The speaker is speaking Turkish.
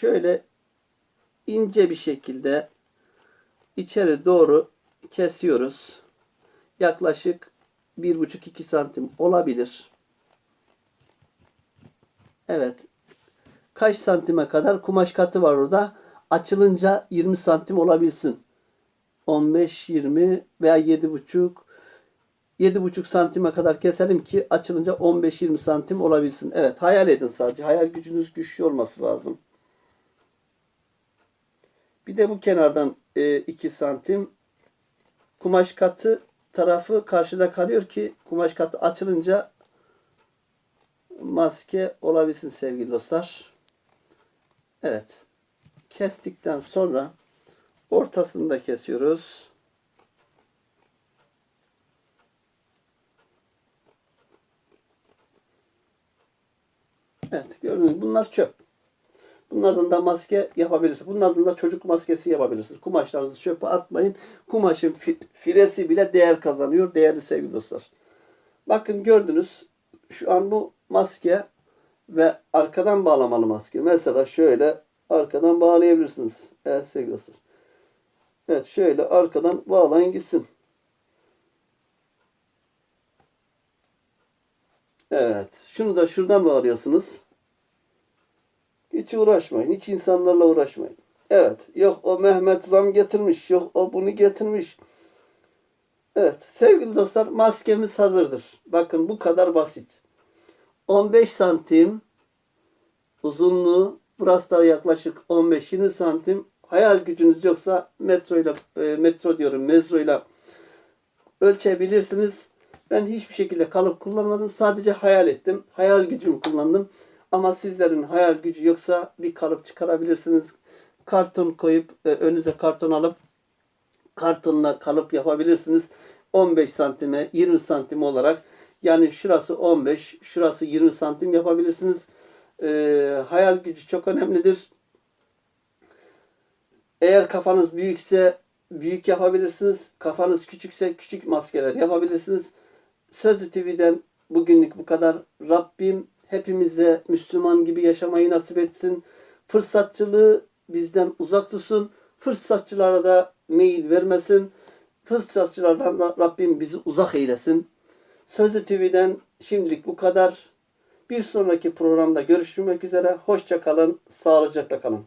şöyle ince bir şekilde içeri doğru kesiyoruz. Yaklaşık 1,5-2 santim olabilir. Evet. Kaç santime kadar kumaş katı var orada. Açılınca 20 santim olabilsin. 15, 20 veya 7,5 7,5 santime kadar keselim ki açılınca 15-20 santim olabilsin. Evet hayal edin sadece. Hayal gücünüz güçlü olması lazım. Bir de bu kenardan e, 2 santim kumaş katı tarafı karşıda kalıyor ki kumaş katı açılınca maske olabilsin sevgili dostlar. Evet. Kestikten sonra ortasını da kesiyoruz. Evet gördünüz bunlar çöp. Bunlardan da maske yapabilirsiniz. Bunlardan da çocuk maskesi yapabilirsiniz. Kumaşlarınızı çöpe atmayın. Kumaşın fi- filesi bile değer kazanıyor değerli sevgili dostlar. Bakın gördünüz şu an bu maske ve arkadan bağlamalı maske. Mesela şöyle arkadan bağlayabilirsiniz. Evet sevgili dostlar. Evet şöyle arkadan bağlayın gitsin. Evet. Şunu da şuradan bağlıyorsunuz. Hiç uğraşmayın. Hiç insanlarla uğraşmayın. Evet. Yok o Mehmet zam getirmiş. Yok o bunu getirmiş. Evet. Sevgili dostlar maskemiz hazırdır. Bakın bu kadar basit. 15 santim uzunluğu burası da yaklaşık 15-20 santim. Hayal gücünüz yoksa metro ile e, metro diyorum mezro ile ölçebilirsiniz. Ben hiçbir şekilde kalıp kullanmadım. Sadece hayal ettim. Hayal gücümü kullandım. Ama sizlerin hayal gücü yoksa bir kalıp çıkarabilirsiniz. Karton koyup e, önünüze karton alıp kartonla kalıp yapabilirsiniz. 15 santime 20 santim olarak yani şurası 15 şurası 20 santim yapabilirsiniz. E, hayal gücü çok önemlidir. Eğer kafanız büyükse büyük yapabilirsiniz. Kafanız küçükse küçük maskeler yapabilirsiniz. Sözlü TV'den bugünlük bu kadar. Rabbim hepimize Müslüman gibi yaşamayı nasip etsin. Fırsatçılığı bizden uzak tutsun. Fırsatçılara da meyil vermesin. Fırsatçılardan da Rabbim bizi uzak eylesin. Sözlü TV'den şimdilik bu kadar. Bir sonraki programda görüşmek üzere. Hoşça kalın, sağlıcakla kalın.